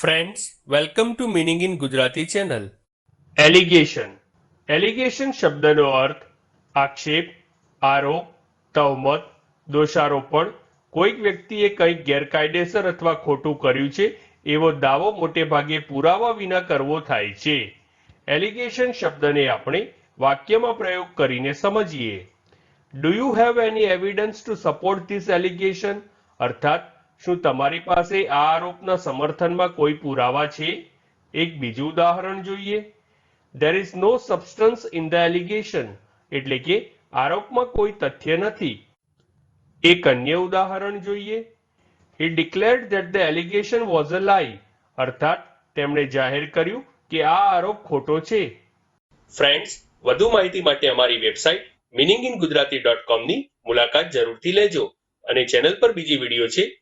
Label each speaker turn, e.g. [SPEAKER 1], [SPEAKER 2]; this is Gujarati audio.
[SPEAKER 1] Friends welcome to meaning in Gujarati channel allegation allegation શબ્દનો અર્થ, આક્ષેપ, આરોપ, તવમત, દોષારોપણ. કોઈક વ્યક્તિએ કંઈક ગેરકાયદેસર અથવા ખોટું કર્યું છે, એવો દાવો મોટે ભાગે પુરાવા વિના કરવો થાય છે. એલિગેશન શબ્દને આપણે વાક્યમાં પ્રયોગ કરીને સમજીએ. Do you have any evidence to support this allegation અર્થાત શું તમારી પાસે આ આરોપના સમર્થનમાં કોઈ પુરાવા છે? એક બીજું ઉદાહરણ જોઈએ. There is no substance in the allegation એટલે કે આરોપમાં કોઈ તથ્ય નથી. એક અન્ય ઉદાહરણ જોઈએ. He declared that the allegation was a lie અર્થાત તેમણે જાહેર કર્યું કે આ આરોપ ખોટો છે. ફ્રેન્ડ્સ વધુ માહિતી માટે અમારી website meaning in Gujarati dot કોમની મુલાકાત જરૂરથી લેજો અને ચેનલ પર બીજી વીડિયો છે